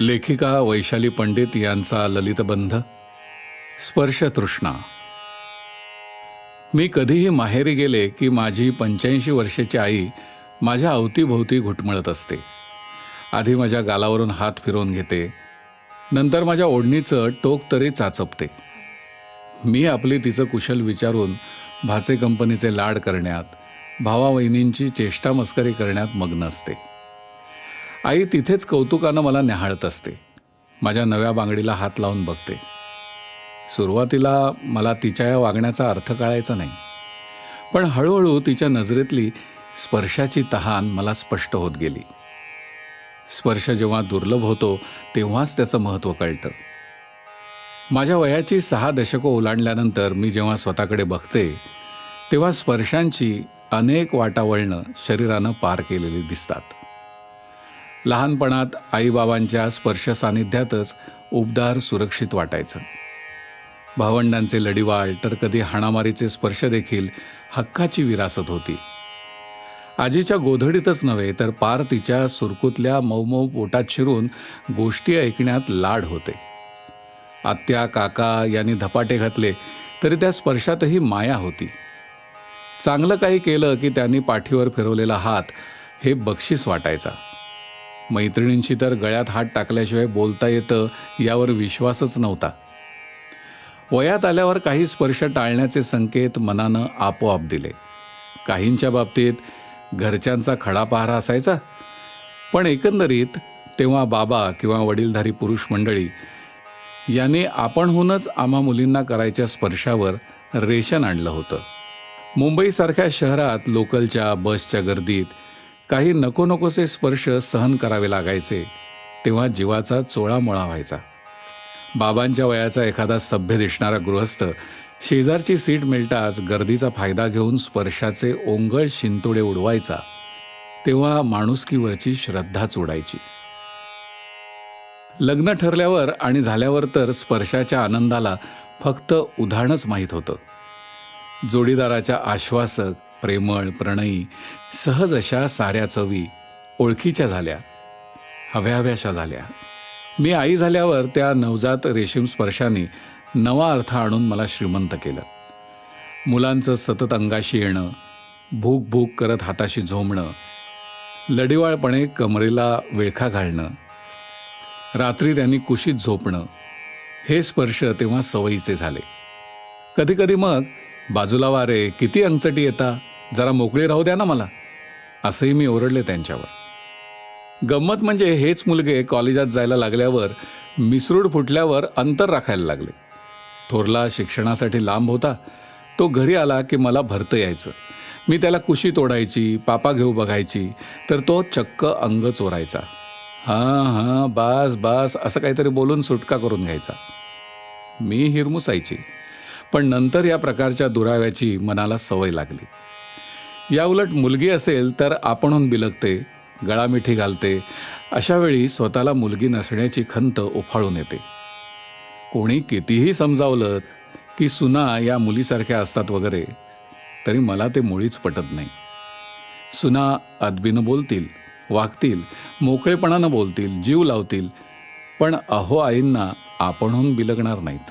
लेखिका वैशाली पंडित यांचा ललितबंध स्पर्श तृष्णा. मी कधीही माहेरी गेले की माझी पंच्याऐंशी वर्षाची आई माझ्या अवतीभोवती घुटमळत असते. आधी माझ्या गालावरून हात फिरवून घेते. नंतर माझ्या ओढणीचं टोक तरी चाचपते. मी आपली तिचं कुशल विचारून भाचे कंपनीचे लाड करण्यात भावा वहिनींची चेष्टामस्करी करण्यात मग्न असते. आई तिथेच कौतुकानं मला न्याहाळत असते. माझ्या नव्या बांगडीला हात लावून बघते. सुरुवातीला मला तिच्या या वागण्याचा अर्थ कळायचा नाही. पण हळूहळू तिच्या नजरेतली स्पर्शाची तहान मला स्पष्ट होत गेली. स्पर्श जेव्हा दुर्लभ होतो तेव्हाच त्याचं महत्त्व कळतं. माझ्या वयाची सहा दशकं ओलांडल्यानंतर मी जेव्हा स्वतःकडे बघते तेव्हा स्पर्शांची अनेक वाटावळणं शरीरानं पार केलेली दिसतात. लहानपणात आईबाबांच्या स्पर्श सानिध्यातच उबदार सुरक्षित वाटायचं. भावंडांचे लढीवाळ तर कधी हाणामारीचे स्पर्श देखील हक्काची विरासत होती. आजीच्या गोधडीतच नव्हे तर पार तिच्या सुरकुतल्या मऊमऊ पोटात शिरून गोष्टी ऐकण्यात लाड होते. आत्या काका यांनी धपाटे घातले तरी त्या स्पर्शातही माया होती. चांगलं काही केलं की त्यांनी पाठीवर फिरवलेला हात हे बक्षीस वाटायचा. मैत्रिणींशी तर गळ्यात हात टाकल्याशिवाय बोलता येतं यावर विश्वासच नव्हता. वयात आल्यावर काही स्पर्श टाळण्याचे संकेत मनानं आपोआप दिले. काहींच्या बाबतीत घरच्यांचा खडा पहारा असायचा. पण एकंदरीत तेव्हा बाबा किंवा वडीलधारी पुरुष मंडळी यांनी आपणहूनच आम्हा मुलींना करायच्या स्पर्शावर रेशन आणलं होतं. मुंबईसारख्या शहरात लोकलच्या बसच्या गर्दीत काही नको नकोसे स्पर्श सहन करावे लागायचे तेव्हा जीवाचा चोळामोळा व्हायचा. बाबांच्या वयाचा एखादा सभ्य दिसणारा गृहस्थ शेजारची सीट मिळताच गर्दीचा फायदा घेऊन स्पर्शाचे ओंगळ शिंतोडे उडवायचा तेव्हा माणुसकीवरची श्रद्धाच उडायची लग्न ठरल्यावर आणि झाल्यावर तर स्पर्शाच्या आनंदाला फक्त उधाणच माहीत होतं. जोडीदाराच्या आश्वासक प्रेमळ प्रणयी सहज अशा साऱ्या चवी ओळखीच्या झाल्या. हव्याहव्याशा झाल्या. मी आई झाल्यावर त्या नवजात रेशीम स्पर्शाने नवा अर्थ आणून मला श्रीमंत केलं. मुलांचं सतत अंगाशी येणं भूक भूक करत हाताशी झोंबणं लढिवाळपणे कमरेला वेळखा घालणं रात्री त्यांनी कुशीत झोपणं हे स्पर्श तेव्हा सवयीचे झाले. कधीकधी मग बाजूला वारे किती अंगचटी येता? जरा मोकळे राहू द्या ना मला. असंही मी ओरडले त्यांच्यावर. गंमत म्हणजे हेच मुलगे कॉलेजात जायला लागल्यावर मिसरूड फुटल्यावर अंतर राखायला लागले. थोरला शिक्षणासाठी लांब होता. तो घरी आला की मला भरतं यायचं. मी त्याला कुशी तोडायची पापा घेऊ बघायची तर तो चक्क अंग चोरायचा. हां हां बास बास असं काहीतरी बोलून सुटका करून घ्यायचा. मी हिरमुसायची. पण नंतर या प्रकारच्या दुराव्याची मनाला सवय लागली. याउलट मुलगी असेल तर आपणहून बिलगते गळामिठी घालते. अशावेळी स्वतःला मुलगी नसण्याची खंत उफाळून येते. कोणी कितीही समजावलं की सुना या मुलीसारख्या असतात वगैरे तरी मला ते मुळीच पटत नाही. सुना अदबीनं बोलतील वागतील मोकळेपणानं बोलतील जीव लावतील पण अहो आईंना आपणहून बिलगणार नाहीत.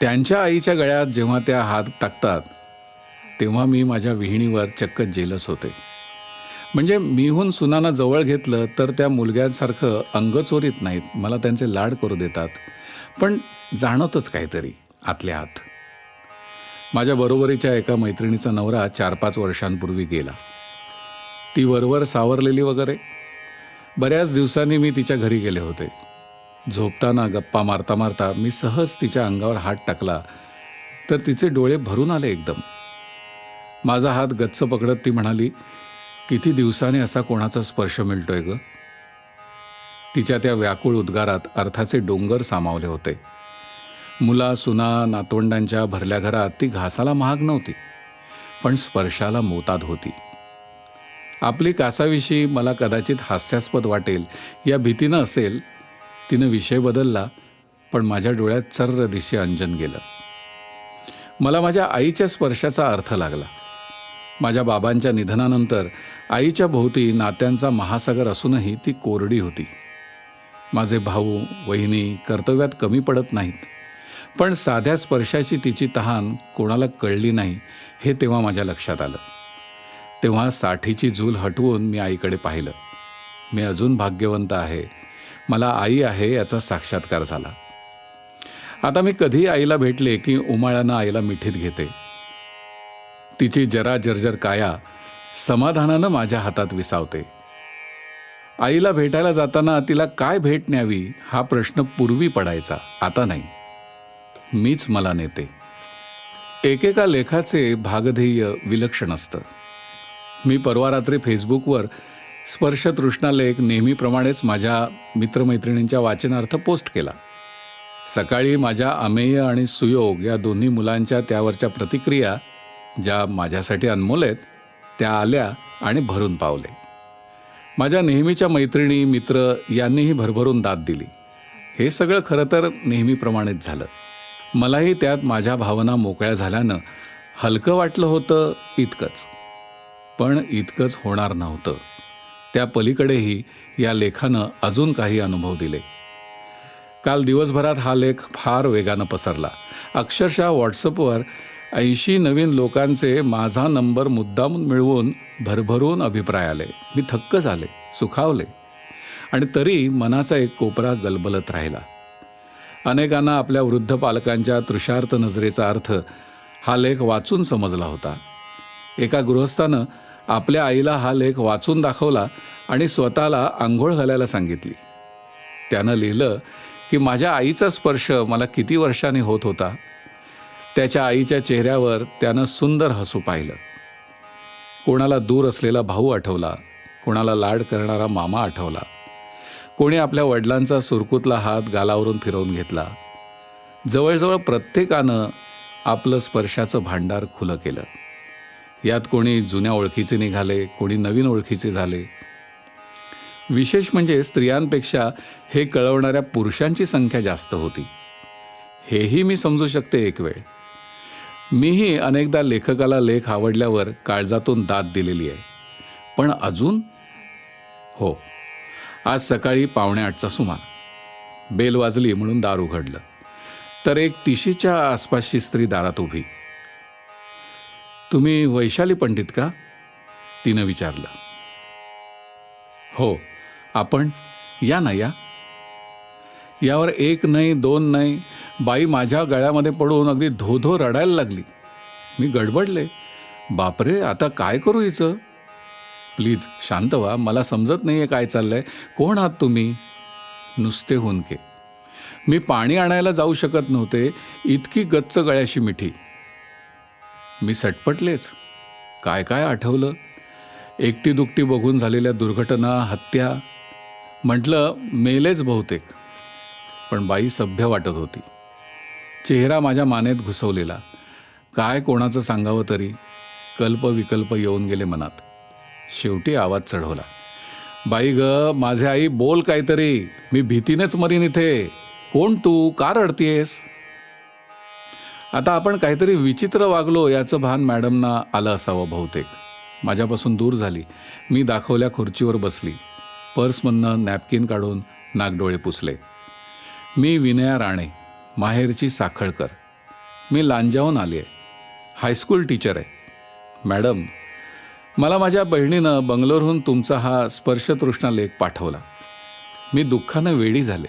त्यांच्या आईच्या गळ्यात जेव्हा त्या हात टाकतात तेव्हा मी माझ्या विहिणीवर चक्क जेलस होते. म्हणजे मीहून सुनाना जवळ घेतलं तर त्या मुलग्यांसारखं अंग चोरीत नाहीत मला त्यांचे लाड करू देतात. पण जाणवतच काहीतरी आतल्या आत. माझ्या बरोबरीच्या एका मैत्रिणीचा नवरा चार पाच वर्षांपूर्वी गेला. ती वरवर सावरलेली वगैरे. बऱ्याच दिवसांनी मी तिच्या घरी गेले होते. झोपताना गप्पा मारता मारता मी सहज तिच्या अंगावर हात टाकला तर तिचे डोळे भरून आले एकदम. माझा हात गच्च पकडत ती म्हणाली किती दिवसाने असा कोणाचा स्पर्श मिळतोय ग? तिच्या त्या व्याकुळ उद्गारात अर्थाचे डोंगर सामावले होते. मुला सुना नातवंडांच्या भरल्या घरात ती घासाला महाग नव्हती पण स्पर्शाला मोताद होती. आपली कासाविषयी मला कदाचित हास्यास्पद वाटेल या भीतीनं असेल. तिनं विषय बदलला पण माझ्या डोळ्यात चर्र दिशे अंजन गेलं. मला माझ्या आईच्या स्पर्शाचा अर्थ लागला. माझ्या बाबांच्या निधनानंतर आईच्या भोवती नात्यांचा महासागर असूनही ती कोरडी होती. माझे भाऊ वहिनी कर्तव्यात कमी पडत नाहीत. पण साध्या स्पर्शाची तिची तहान कोणाला कळली नाही हे तेव्हा माझ्या लक्षात आलं. तेव्हा साठीची झूल हटवून मी आईकडे पाहिलं. मी अजून भाग्यवंत आहे. मला आई आहे याचा साक्षात्कार झाला. आता मी कधी आईला भेटले की उमाळ्यानं आईला मिठीत घेते. तिची जरा जर्जर काया समाधानानं माझ्या हातात विसावते. आईला भेटायला जाताना तिला काय भेट न्यावी हा प्रश्न पूर्वी पडायचा आता नाही. मीच मला नेते. एकेका लेखाचे भागधेय विलक्षण असतं. मी परवा रात्री फेसबुकवर स्पर्शतृष्णा लेख नेहमीप्रमाणेच माझ्या मित्रमैत्रिणींच्या वाचनार्थ पोस्ट केला. सकाळी माझ्या अमेय आणि सुयोग या दोन्ही मुलांच्या त्यावरच्या प्रतिक्रिया ज्या माझ्यासाठी अनमोल आहेत त्या आल्या आणि भरून पावले. माझ्या नेहमीच्या मैत्रिणी मित्र यांनीही भरभरून दाद दिली. हे सगळं खरं तर नेहमीप्रमाणेच झालं. मलाही त्यात माझ्या भावना मोकळ्या झाल्यानं हलकं वाटलं होतं इतकंच. पण इतकंच होणार नव्हतं. त्या पलीकडेही या लेखानं अजून काही अनुभव दिले. काल दिवसभरात हा लेख फार वेगानं पसरला. अक्षरशः व्हॉट्सअपवर ऐंशी नवीन लोकांचे माझा नंबर मुद्दाम मिळवून भरभरून अभिप्राय आले. मी थक्क झाले सुखावले. आणि तरी मनाचा एक कोपरा गलबलत राहिला. अनेकांना आपल्या वृद्ध पालकांच्या तृषार्थ नजरेचा अर्थ हा लेख वाचून समजला होता. एका गृहस्थानं आपल्या आईला हा लेख वाचून दाखवला आणि स्वतःला आंघोळ घालायला सांगितली. त्यानं लिहिलं की माझ्या आईचा स्पर्श मला किती वर्षांनी होत होता? त्याच्या आईच्या चेहऱ्यावर त्यानं सुंदर हसू पाहिलं. कोणाला दूर असलेला भाऊ आठवला कोणाला लाड करणारा मामा आठवला कोणी आपल्या वडिलांचा सुरकुतला हात गालावरून फिरवून घेतला. जवळजवळ प्रत्येकानं आपलं स्पर्शाचं भांडार खुलं केलं. यात कोणी जुन्या ओळखीचे निघाले कोणी नवीन ओळखीचे झाले. विशेष म्हणजे स्त्रियांपेक्षा हे कळवणाऱ्या पुरुषांची संख्या जास्त होती. हेही मी समजू शकते एक वेळ. मीही अनेकदा लेखकाला लेख आवडल्यावर काळजातून दाद दिलेली आहे. पण अजून? हो. आज सकाळी पावणे आठचा सुमार. बेल वाजली म्हणून दार उघडलं. तर एक तिशीच्या आसपासची स्त्री दारात उभी. तुम्ही वैशाली पंडित का? तिनं विचारलं. हो आपण या ना या. यावर एक नाही दोन नाही बाई माझ्या गळ्यामध्ये पडून अगदी धो धो रडायला लागली. मी गडबडले. बापरे आता काय करू हिचं? प्लीज शांत व्हा मला समजत नाही आहे काय चाललंय. कोण आहात तुम्ही? नुसते हुनके मी पाणी आणायला जाऊ शकत नव्हते. इतकी गच्च गळ्याशी मिठी. मी सटपटलेच. काय काय आठवलं? एकटी दुकटी बघून झालेल्या दुर्घटना हत्या. म्हटलं मेलेच बहुतेक. पण बाई सभ्य वाटत होती. चेहरा माझ्या मानेत घुसवलेला. काय कोणाचं सांगावं तरी कल्प विकल्प येऊन गेले मनात. शेवटी आवाज चढवला. बाई ग माझे आई बोल काहीतरी मी भीतीनेच मरीन इथे. कोण तू का रडतीयस आता आपण काहीतरी विचित्र वागलो याचं भान मॅडमना आलं असावं बहुतेक. माझ्यापासून दूर झाली. मी दाखवल्या खुर्चीवर बसली. पर्समधनं नॅपकिन काढून नागडोळे पुसले. मी विनया राणे. माहेरची साखळकर. मी लांजावून आली आहे हायस्कूल टीचर आहे. मॅडम मला माझ्या बहिणीनं बंगलोरहून तुमचा हा स्पर्शतृष्णा लेख पाठवला. मी दुःखानं वेडी झाले.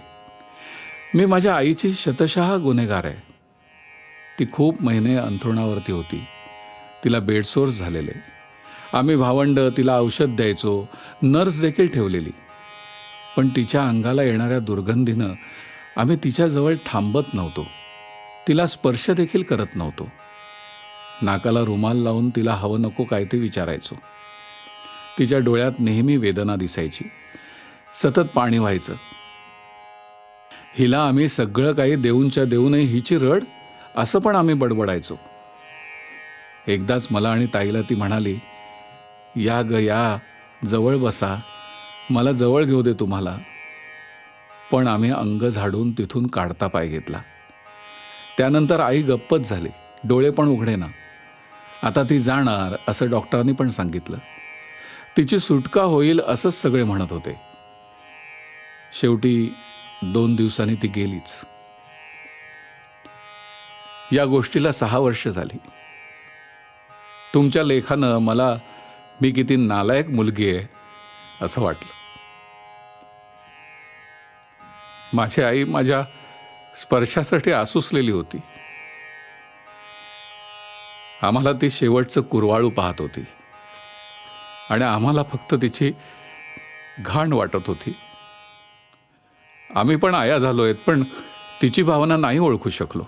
मी माझ्या आईची शतशः गुन्हेगार आहे. ती खूप महिने अंथरुणावरती होती. तिला बेडसोर्स झालेले. आम्ही भावंड तिला औषध द्यायचो नर्स देखील ठेवलेली. पण तिच्या अंगाला येणाऱ्या दुर्गंधीनं आम्ही तिच्याजवळ थांबत नव्हतो. तिला स्पर्श देखील करत नव्हतो. नाकाला रुमाल लावून तिला हवं नको काय ते विचारायचो. तिच्या डोळ्यात नेहमी वेदना दिसायची. सतत पाणी व्हायचं. हिला आम्ही सगळं काही देऊनच्या देऊनही हिची रड? असं पण आम्ही बडबडायचो. एकदाच मला आणि ताईला ती म्हणाली या ग या. जवळ बसा. मला जवळ घेऊ दे तुम्हाला. पण आम्ही अंग झाडून तिथून काढता पाय घेतला. त्यानंतर आई गप्पच झाली. डोळे पण उघडे ना आता ती जाणार असं डॉक्टरांनी पण सांगितलं. तिची सुटका होईल असंच सगळे म्हणत होते. शेवटी दोन दिवसांनी ती गेलीच. या गोष्टीला सहा वर्ष झाली. तुमच्या लेखानं मला मी किती नालायक मुलगी आहे असं वाटलं. माझी आई माझ्या स्पर्शासाठी आसुसलेली होती. आम्हाला ती शेवटचं कुरवाळू पाहत होती. आणि आम्हाला फक्त तिची घाण वाटत होती. आम्ही पण आया झालोय पण तिची भावना नाही ओळखू शकलो.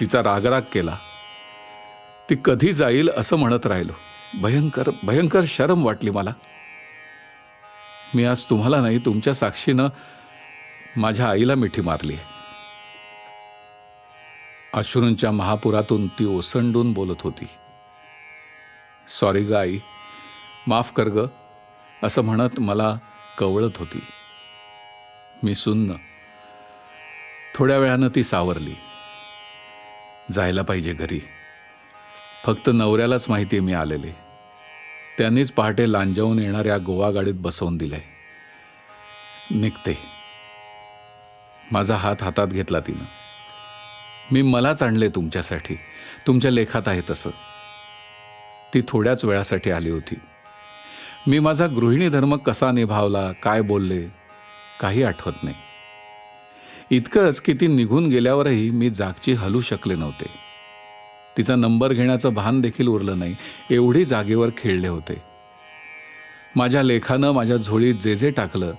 तिचा रागराग केला. ती कधी जाईल असं म्हणत राहिलो. भयंकर भयंकर शरम वाटली मला. मी आज तुम्हाला नाही तुमच्या साक्षीनं माझ्या आईला मिठी मारली. अश्रूंच्या महापुरातून ती ओसंडून बोलत होती. सॉरी ग आई माफ कर ग असं म्हणत मला कवळत होती. मी सुन्न. थोड्या वेळानं ती सावरली. जायला पाहिजे घरी. फक्त नवऱ्यालाच माहिती आहे मी आलेले. त्यांनीच पहाटे लांजावून येणाऱ्या गोवा गाडीत बसवून दिलंय. निघते. माझा हात हातात घेतला तिनं. मी मलाच आणले तुमच्यासाठी. तुमच्या लेखात आहे तसं. ती थोड्याच वेळासाठी आली होती. मी माझा गृहिणी धर्म कसा निभावला काय बोलले काही आठवत नाही. इतकंच की ती निघून गेल्यावरही मी जागची हलू शकले नव्हते. तिचा नंबर घेण्याचं भान देखील उरलं नाही एवढी जागेवर खेळले होते. माझ्या लेखानं माझ्या झोळीत जे जे टाकलं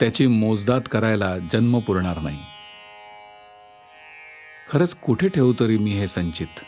त्याची मोजदात करायला जन्म पुरणार नाही. खरंच कुठे ठेवू तरी मी हे संचित?